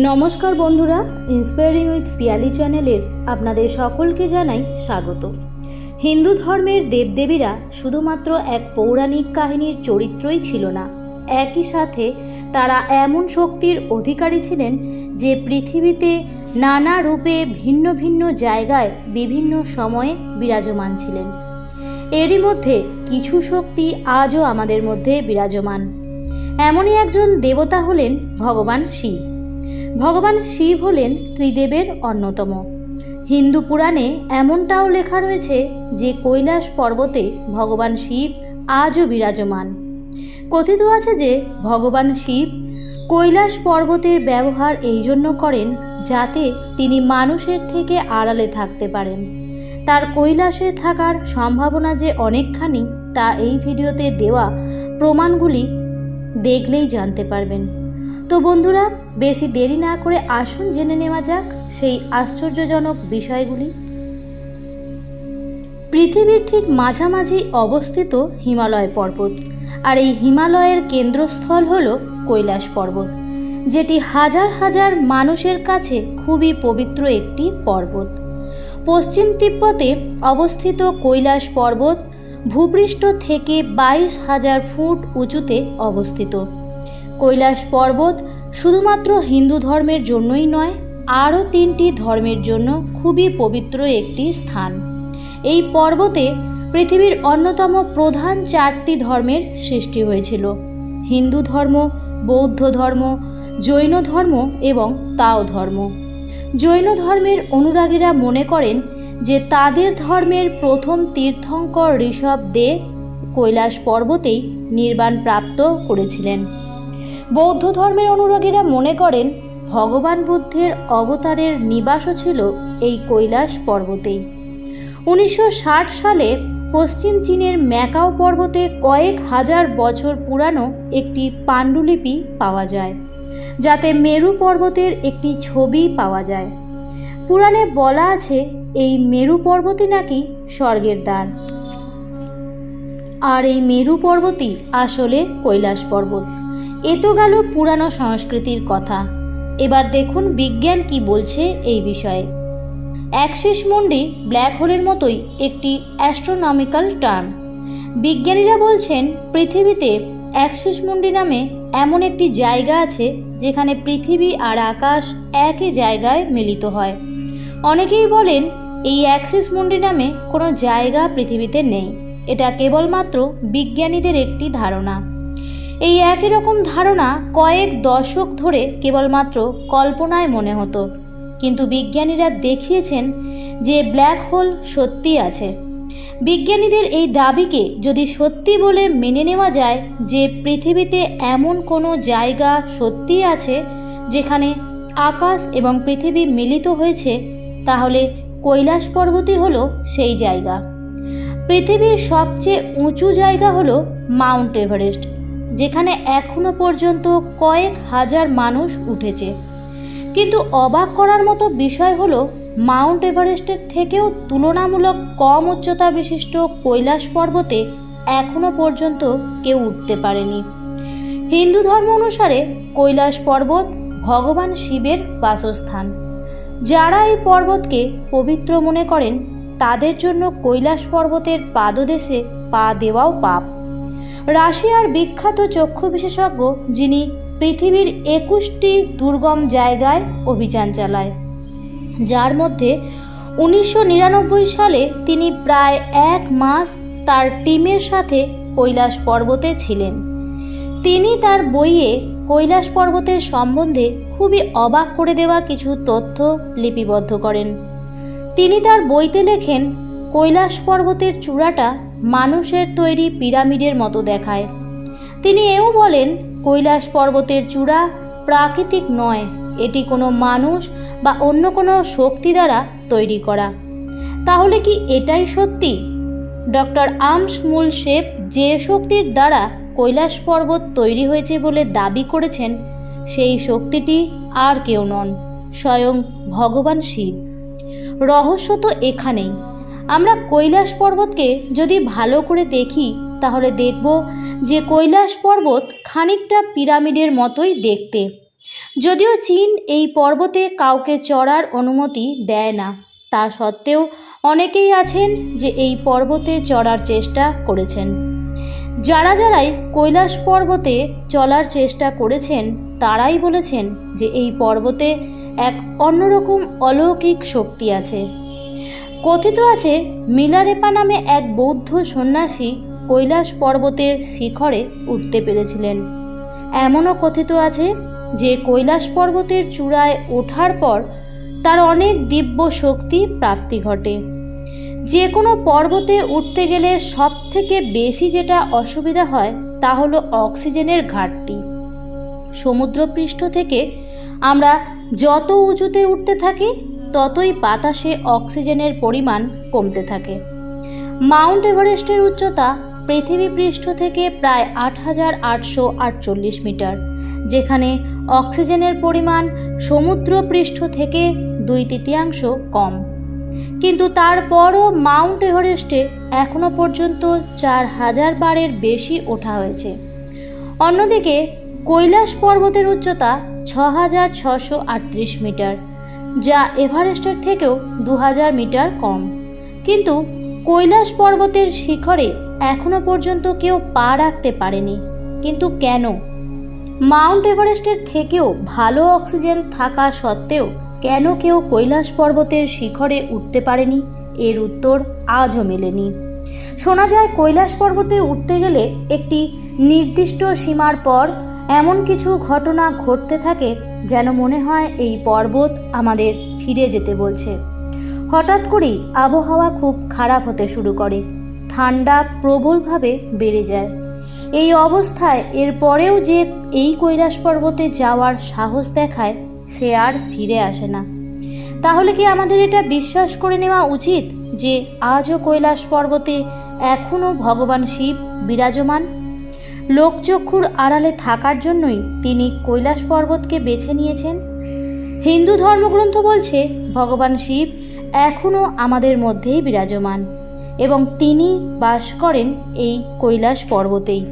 নমস্কার বন্ধুরা inspiring with Piyali চ্যানেলের আপনাদের সকলকে জানাই স্বাগত। হিন্দু ধর্মের দেবদেবীরা শুধুমাত্র এক পৌরাণিক কাহিনীর চরিত্রই ছিল না, একই সাথে তারা এমন শক্তির অধিকারী ছিলেন যে পৃথিবীতে নানা রূপে ভিন্ন ভিন্ন জায়গায় বিভিন্ন সময়ে বিরাজমান ছিলেন। এরই মধ্যে কিছু শক্তি আজও আমাদের মধ্যে বিরাজমান। এমনই একজন দেবতা হলেন ভগবান শিব। ভগবান শিব হলেন ত্রিদেবের অন্যতম। হিন্দু পুরাণে এমনটাও লেখা রয়েছে যে কৈলাস পর্বতে ভগবান শিব আজও বিরাজমান। কথিত আছে যে ভগবান শিব কৈলাস পর্বতের ব্যবহার এই জন্য করেন যাতে তিনি মানুষের থেকে আড়ালে থাকতে পারেন। তার কৈলাসে থাকার সম্ভাবনা যে অনেকখানি, তা এই ভিডিওতে দেওয়া প্রমাণগুলি দেখলেই জানতে পারবেন। তো বন্ধুরা, বেশি দেরি না করে আসুন জেনে নেওয়া যাক সেই আশ্চর্যজনক বিষয়গুলি। পৃথিবীর ঠিক মাঝামাঝি অবস্থিত হিমালয় পর্বত, আর এই হিমালয়ের কেন্দ্রস্থল হল কৈলাস পর্বত, যেটি হাজার হাজার মানুষের কাছে খুবই পবিত্র একটি পর্বত। পশ্চিম তিব্বতে অবস্থিত কৈলাস পর্বত ভূপৃষ্ঠ থেকে বাইশ হাজার ফুট উঁচুতে অবস্থিত। কৈলাস পর্বত শুধুমাত্র হিন্দু ধর্মের জন্যই নয়, আরও তিনটি ধর্মের জন্য খুবই পবিত্র একটি স্থান। এই পর্বতে পৃথিবীর অন্যতম প্রধান চারটি ধর্মের সৃষ্টি হয়েছিল। হিন্দু ধর্ম, বৌদ্ধ ধর্ম, জৈন ধর্ম এবং তাও ধর্ম। জৈন ধর্মের অনুরাগীরা মনে করেন যে তাদের ধর্মের প্রথম তীর্থঙ্কর ঋষভ দে কৈলাস পর্বতেই নির্বাণ প্রাপ্ত করেছিলেন। বৌদ্ধ ধর্মের অনুরাগীরা মনে করেন, ভগবান বুদ্ধের অবতারের নিবাসও ছিল এই কৈলাস পর্বতেই। উনিশশো ষাট সালে পশ্চিম চীনের ম্যাকাও পর্বতে কয়েক হাজার বছর পুরানো একটি পাণ্ডুলিপি পাওয়া যায়, যাতে মেরু পর্বতের একটি ছবি পাওয়া যায়। পুরাণে বলা আছে, এই মেরু পর্বতই নাকি স্বর্গের দ্বার। আর এই মেরু পর্বতই আসলে কৈলাস পর্বত। এ তো গেল পুরানো সংস্কৃতির কথা। এবার দেখুন বিজ্ঞান কি বলছে এই বিষয়ে। অ্যাক্সিস মুন্ডি ব্ল্যাক হোলের মতোই একটি অ্যাস্ট্রোনমিক্যাল টার্ম। বিজ্ঞানীরা বলছেন, পৃথিবীতে অ্যাক্সিস মুন্ডি নামে এমন একটি জায়গা আছে যেখানে পৃথিবী আর আকাশ একই জায়গায় মিলিত হয়। অনেকেই বলেন, এই অ্যাক্সিস মুন্ডি নামে কোনো জায়গা পৃথিবীতে নেই। এটা কেবলমাত্র বিজ্ঞানীদের একটি ধারণা। এই একই রকম ধারণা কয়েক দশক ধরে কেবলমাত্র কল্পনায় মনে হতো। কিন্তু বিজ্ঞানীরা দেখিয়েছেন যে ব্ল্যাক হোল সত্যি আছে। বিজ্ঞানীদের এই দাবিকে যদি সত্যি বলে মেনে নেওয়া যায় যে পৃথিবীতে এমন কোনো জায়গা সত্যি আছে যেখানে আকাশ এবং পৃথিবী মিলিত হয়েছে, তাহলে কৈলাস পর্বতই হলো সেই জায়গা। পৃথিবীর সবচেয়ে উঁচু জায়গা হলো মাউন্ট এভারেস্ট। যেখানে এখনও পর্যন্ত কয়েক হাজার মানুষ উঠেছে। কিন্তু অবাক করার মতো বিষয় হলো, মাউন্ট এভারেস্টের থেকেও তুলনামূলক কম উচ্চতা বিশিষ্ট কৈলাস পর্বতে এখনও পর্যন্ত কেউ উঠতে পারেনি। হিন্দু ধর্ম অনুসারে কৈলাস পর্বত ভগবান শিবের বাসস্থান। যারা এই পর্বতকে পবিত্র মনে করেন, তাদের জন্য কৈলাস পর্বতের পাদদেশে পা দেওয়াও পাপ। রাশিয়ার বিখ্যাত চক্ষু বিশেষজ্ঞ যিনি পৃথিবীর একুশটি দুর্গম জায়গায় অভিযান চালায়। যার মধ্যে উনিশশো নিরানব্বই সালে তিনি প্রায় এক মাস তার টিমের সাথে কৈলাস পর্বতে ছিলেন। তিনি তার বইয়ে কৈলাস পর্বতের সম্বন্ধে খুবই অবাক করে দেওয়া কিছু তথ্য লিপিবদ্ধ করেন। তিনি তার বইতে লেখেন, কৈলাস পর্বতের চূড়াটা মানুষের তৈরি পিরামিডের মতো দেখায়। তিনি এও বলেন, কৈলাস পর্বতের চূড়া প্রাকৃতিক নয়, এটি কোনো মানুষ বা অন্য কোনো শক্তি দ্বারা তৈরি করা। তাহলে কি এটাই সত্যি? ডক্টর আমস মূল শেপ যে শক্তির দ্বারা কৈলাস পর্বত তৈরি হয়েছে বলে দাবি করেছেন, সেই শক্তিটি আর কেউ নন, স্বয়ং ভগবান শিব। রহস্য তো এখানেই। আমরা কৈলাস পর্বতকে যদি ভালো করে দেখি, তাহলে দেখব যে কৈলাস পর্বত খানিকটা পিরামিডের মতোই দেখতে। যদিও চীন এই পর্বতে কাউকে চড়ার অনুমতি দেয় না, তা সত্ত্বেও অনেকেই আছেন যে এই পর্বতে চড়ার চেষ্টা করেছেন। যারা যারাই কৈলাস পর্বতে চলার চেষ্টা করেছেন, তারাই বলেছেন যে এই পর্বতে এক অন্যরকম অলৌকিক শক্তি আছে। কথিত আছে, মিলারেপা নামে এক বৌদ্ধ সন্ন্যাসী কৈলাস পর্বতের শিখরে উঠতে পেরেছিলেন। এমনও কথিত আছে যে, কৈলাস পর্বতের চূড়ায় ওঠার পর তার অনেক দিব্য শক্তি প্রাপ্তি ঘটে। যে কোনো পর্বতে উঠতে গেলে সব থেকে বেশি যেটা অসুবিধা হয় তা হলো অক্সিজেনের ঘাটতি। সমুদ্রপৃষ্ঠ থেকে আমরা যত উঁচুতে উঠতে থাকি ততই বাতাসে অক্সিজেনের পরিমাণ কমতে থাকে। মাউন্ট এভারেস্টের উচ্চতা পৃথিবী পৃষ্ঠ থেকে প্রায় আট হাজার আটশো আটচল্লিশ মিটার, যেখানে অক্সিজেনের পরিমাণ সমুদ্র পৃষ্ঠ থেকে দুই তৃতীয়াংশ কম। কিন্তু তারপরও মাউন্ট এভারেস্টে এখনও পর্যন্ত চার হাজার বারের বেশি ওঠা হয়েছে। অন্যদিকে কৈলাস পর্বতের উচ্চতা ছ হাজার ছশো আটত্রিশ মিটার যা এভারেস্টের থেকেও দু হাজার মিটার কম। কিন্তু কৈলাস পর্বতের শিখরে এখনও পর্যন্ত কেউ পা রাখতে পারেনি। কিন্তু কেন? মাউন্ট এভারেস্টের থেকেও ভালো অক্সিজেন থাকা সত্ত্বেও কেন কেউ কৈলাস পর্বতের শিখরে উঠতে পারেনি? এর উত্তর আজও মেলেনি। শোনা যায় কৈলাস পর্বতে উঠতে গেলে একটি নির্দিষ্ট সীমার পর এমন কিছু ঘটনা ঘটতে থাকে যেন মনে হয় এই পর্বত আমাদের ফিরে যেতে বলছে। হঠাৎ করেই আবহাওয়া খুব খারাপ হতে শুরু করে। ঠান্ডা প্রবলভাবে বেড়ে যায়। এই অবস্থায় এর পরেও যে এই কৈলাস পর্বতে যাওয়ার সাহস দেখায়, সে আর ফিরে আসে না। তাহলে কি আমাদের এটা বিশ্বাস করে নেওয়া উচিত যে আজও কৈলাস পর্বতে এখনও ভগবান শিব বিরাজমান? লোকচক্ষুর আড়ালে থাকার জন্যই তিনি কৈলাস পর্বতকে বেছে নিয়েছেন। হিন্দু ধর্মগ্রন্থ বলছে, ভগবান শিব এখনও আমাদের মধ্যেই বিরাজমান এবং তিনি বাস করেন এই কৈলাস পর্বতেই।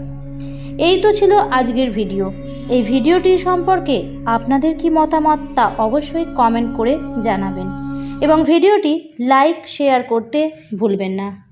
এই তো ছিল আজকের ভিডিও। এই ভিডিওটি সম্পর্কে আপনাদের কি মতামত তা অবশ্যই কমেন্ট করে জানাবেন এবং ভিডিওটি লাইক, শেয়ার করতে ভুলবেন না।